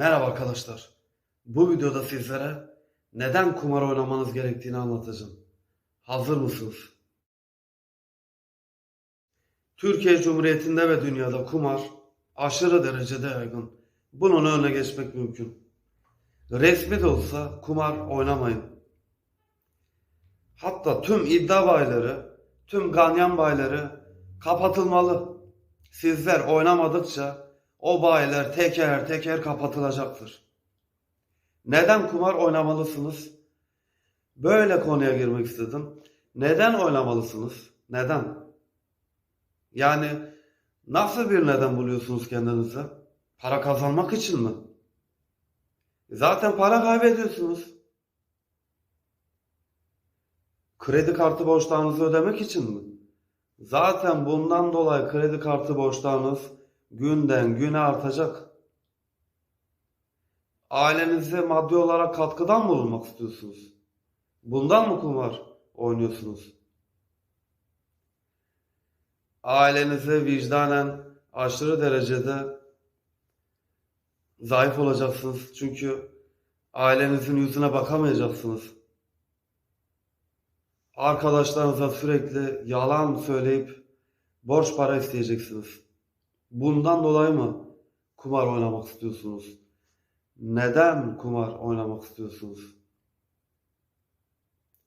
Arkadaşlar, bu videoda sizlere neden kumar oynamanız gerektiğini anlatacağım. Hazır mısınız? Türkiye Cumhuriyeti'nde ve dünyada kumar aşırı derecede yaygın. Bunun önüne geçmek mümkün. Resmi de olsa kumar oynamayın. Hatta tüm iddia bayileri, tüm ganyan bayileri kapatılmalı. Sizler oynamadıkça o bayiler teker teker kapatılacaktır. Neden kumar oynamalısınız? Böyle konuya girmek istedim. Neden oynamalısınız? Neden? Yani nasıl bir neden buluyorsunuz kendinize? Para kazanmak için mi? Zaten para kaybediyorsunuz. Kredi kartı borçlarınızı ödemek için mi? Zaten bundan dolayı kredi kartı borçlarınız günden güne artacak. Ailenize maddi olarak katkıdan mı bulunmak istiyorsunuz? Bundan mı kumar oynuyorsunuz? Ailenize vicdanen aşırı derecede zayıf olacaksınız. Çünkü ailenizin yüzüne bakamayacaksınız. Arkadaşlarınıza sürekli yalan söyleyip borç para isteyeceksiniz. Bundan dolayı mı kumar oynamak istiyorsunuz? Neden kumar oynamak istiyorsunuz?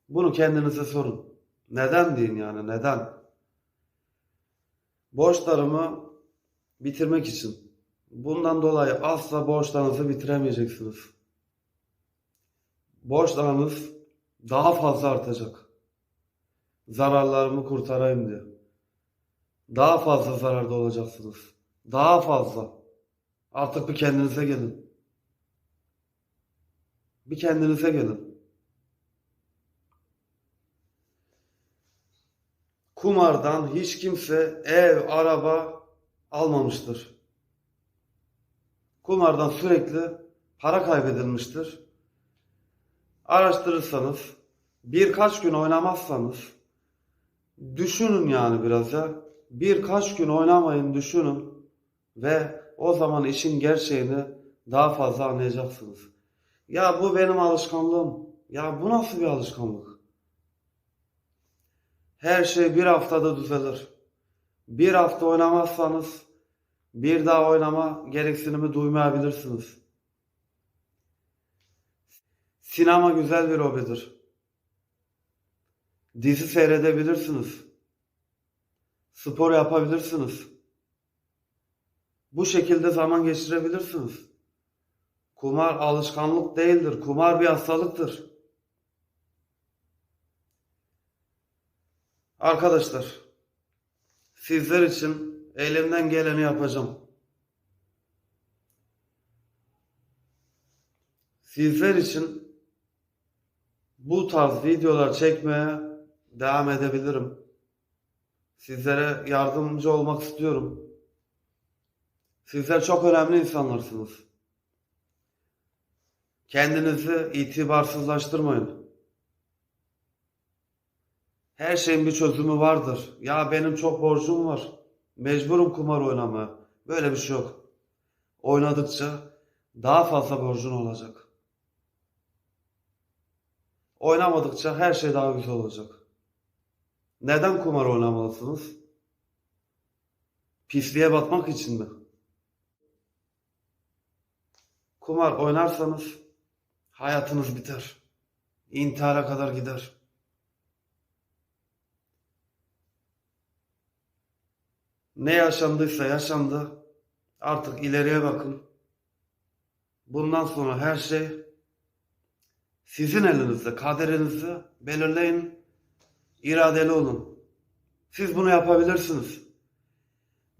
Bunu kendinize sorun. Neden deyin yani neden? Borçlarımı bitirmek için. Bundan dolayı asla borçlarınızı bitiremeyeceksiniz. Borçlarınız daha fazla artacak. Zararlarımı kurtarayım diye. Daha fazla zararda olacaksınız. Daha fazla. Artık bir kendinize gelin. Bir kendinize gelin. Kumardan hiç kimse ev, araba almamıştır. Kumardan sürekli para kaybedilmiştir. Araştırırsanız, birkaç gün oynamazsanız, düşünün yani biraz ya. Birkaç gün oynamayın, düşünün ve o zaman işin gerçeğini daha fazla anlayacaksınız. Ya bu benim alışkanlığım. Ya bu nasıl bir alışkanlık? Her şey bir haftada düzelir. Bir hafta oynamazsanız bir daha oynama gereksinimi duymayabilirsiniz. Sinema güzel bir hobidir. Dizi seyredebilirsiniz. Spor yapabilirsiniz. Bu şekilde zaman geçirebilirsiniz. Kumar alışkanlık değildir. Kumar bir hastalıktır. Arkadaşlar, sizler için elimden geleni yapacağım. Sizler için bu tarz videolar çekmeye devam edebilirim. Sizlere yardımcı olmak istiyorum. Sizler çok önemli insanlarsınız. Kendinizi itibarsızlaştırmayın. Her şeyin bir çözümü vardır. Ya benim çok borcum var. Mecburum kumar oynamaya. Böyle bir şey yok. Oynadıkça daha fazla borcun olacak. Oynamadıkça her şey daha güzel olacak. Neden kumar oynamalısınız? Pisliğe batmak için mi? Kumar oynarsanız hayatınız biter. İntihara kadar gider. Ne yaşandıysa yaşandı. Artık ileriye bakın. Bundan sonra her şey sizin elinizde. Kaderinizi belirleyin. İradeli olun. Siz bunu yapabilirsiniz.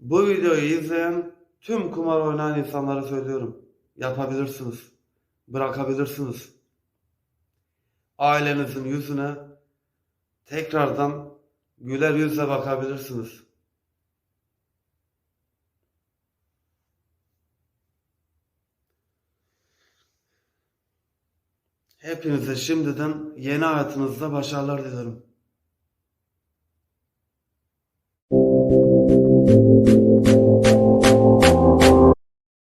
Bu videoyu izleyen tüm kumar oynayan insanlara söylüyorum. Yapabilirsiniz. Bırakabilirsiniz. Ailenizin yüzüne tekrardan güler yüzle bakabilirsiniz. Hepinize şimdiden yeni hayatınızda başarılar dilerim.